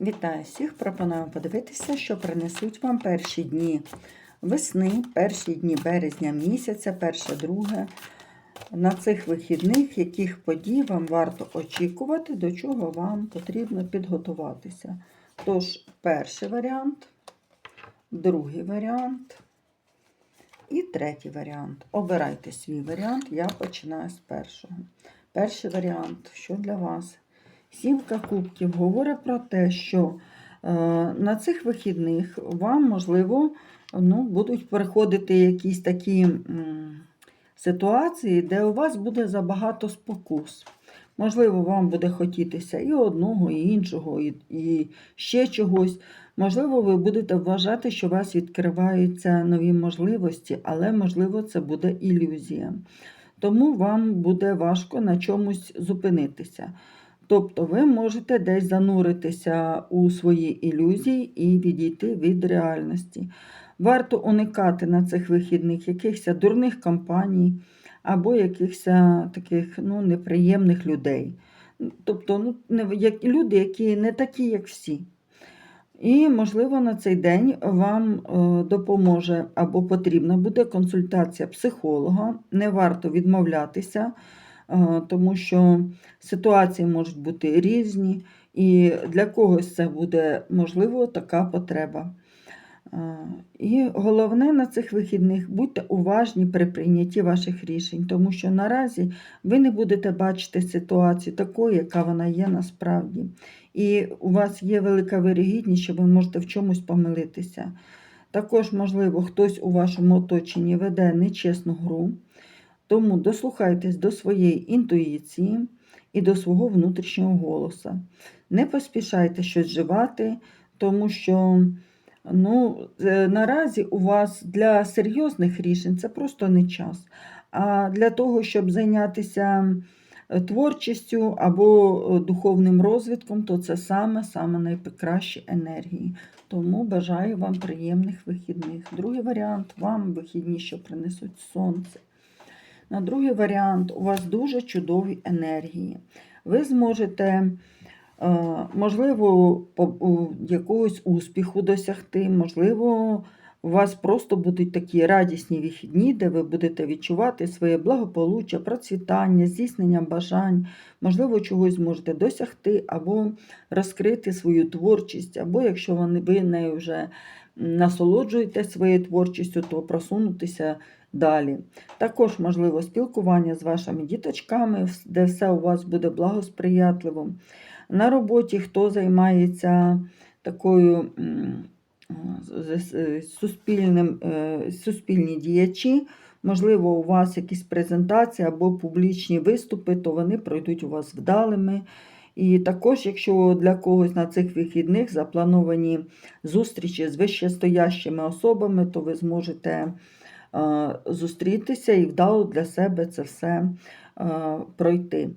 Вітаю всіх! Пропоную подивитися, що принесуть вам перші дні весни, перші дні березня місяця, перше, друге. На цих вихідних, яких подій вам варто очікувати, до чого вам потрібно підготуватися. Тож, перший варіант, другий варіант і третій варіант. Обирайте свій варіант, я починаю з першого. Перший варіант, що для вас? Сімка кубків говорить про те, що е, на цих вихідних вам, можливо, ну, будуть приходити якісь такі ситуації, де у вас буде забагато спокус. Можливо, вам буде хотітися і одного, і іншого, і, і ще чогось. Можливо, ви будете вважати, що у вас відкриваються нові можливості, але, можливо, це буде ілюзія. Тому вам буде важко на чомусь зупинитися. Тобто ви можете десь зануритися у свої ілюзії і відійти від реальності. Варто уникати на цих вихідних якихось дурних компаній або якихось таких ну, неприємних людей. Тобто ну, не, як, люди, які не такі, як всі. І, можливо, на цей день вам е, допоможе або потрібна буде консультація психолога. Не варто відмовлятися, тому що ситуації можуть бути різні, і для когось це буде, можливо, така потреба. Е, І головне на цих вихідних будьте уважні при прийнятті ваших рішень, тому що наразі ви не будете бачити ситуацію такою, яка вона є насправді. І у вас є велика вирігідність, що ви можете в чомусь помилитися. Також, можливо, хтось у вашому оточенні веде нечесну гру, тому дослухайтесь до своєї інтуїції і до свого внутрішнього голоса. Не поспішайте щось вживати, тому що ну, е, наразі у вас для серйозних рішень це просто не час. А для того, щоб зайнятися е, творчістю або е, духовним розвитком, то це саме-саме найкращі енергії. Тому бажаю вам приємних вихідних. Другий варіант вам вихідні, що принесуть сонце. На другий варіант у вас дуже чудові енергії. Ви зможете, е, можливо, якогось успіху досягти, можливо, у вас просто будуть такі радісні вихідні, де ви будете відчувати своє благополуччя, процвітання, здійснення бажань, можливо, чогось зможете досягти або розкрити свою творчість, або якщо ви нею вже насолоджуєтесь своєю творчістю, то просунутися далі. Також можливо спілкування з вашими діточками, де все у вас буде благосприятливо. На роботі хто займається такою суспільним, е, суспільні діячі, можливо, у вас якісь презентації або публічні виступи, то вони пройдуть у вас вдалими. І також, якщо для когось на цих вихідних заплановані зустрічі з вищестоящими особами, то ви зможете е, зустрітися і вдало для себе це все е, пройти.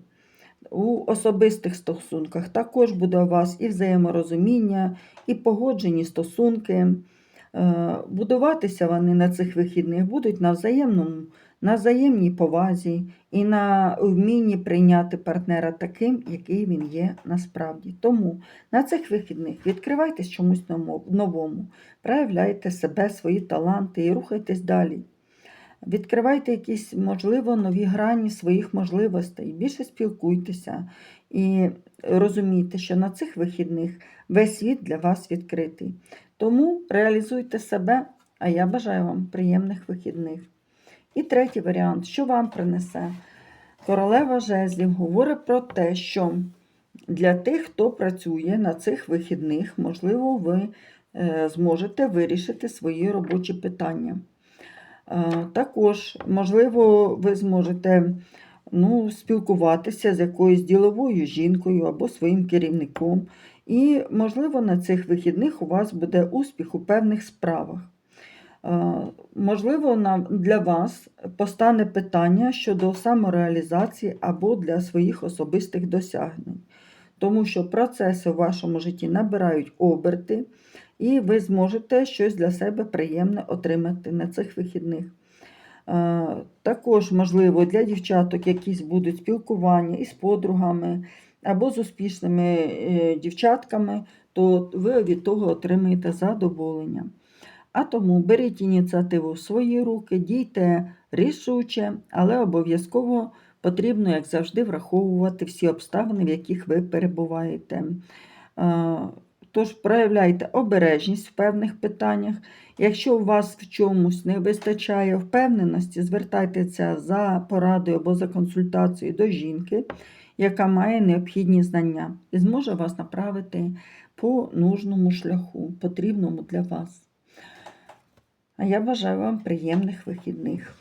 У особистих стосунках також буде у вас і взаєморозуміння, і погоджені стосунки. Е, Будуватися вони на цих вихідних будуть на взаємному, на взаємній повазі і на вмінні прийняти партнера таким, який він є насправді. Тому на цих вихідних відкривайтесь чомусь новому, проявляйте себе, свої таланти і рухайтесь далі. Відкривайте якісь, можливо, нові грані своїх можливостей, більше спілкуйтеся і розумійте, що на цих вихідних весь світ для вас відкритий. Тому реалізуйте себе, а я бажаю вам приємних вихідних. І третій варіант, що вам принесе? Королева жезлів говорить про те, що для тих, хто працює на цих вихідних, можливо, ви е, зможете вирішити свої робочі питання. Е, Також, можливо, ви зможете ну, спілкуватися з якоюсь діловою жінкою або своїм керівником. І, можливо, на цих вихідних у вас буде успіх у певних справах. Можливо, для вас постане питання щодо самореалізації або для своїх особистих досягнень, тому що процеси в вашому житті набирають оберти, і ви зможете щось для себе приємне отримати на цих вихідних. Е, Також, можливо, для дівчаток якісь будуть спілкування із подругами або з успішними е, дівчатками, то ви від того отримаєте задоволення. А тому беріть ініціативу в свої руки, дійте рішуче, але обов'язково потрібно, як завжди, враховувати всі обставини, в яких ви перебуваєте. Е, Тож проявляйте обережність в певних питаннях. Якщо у вас в чомусь не вистачає впевненості, звертайтеся за порадою або за консультацією до жінки, яка має необхідні знання і зможе вас направити по нужному шляху, потрібному для вас. А я бажаю вам приємних вихідних.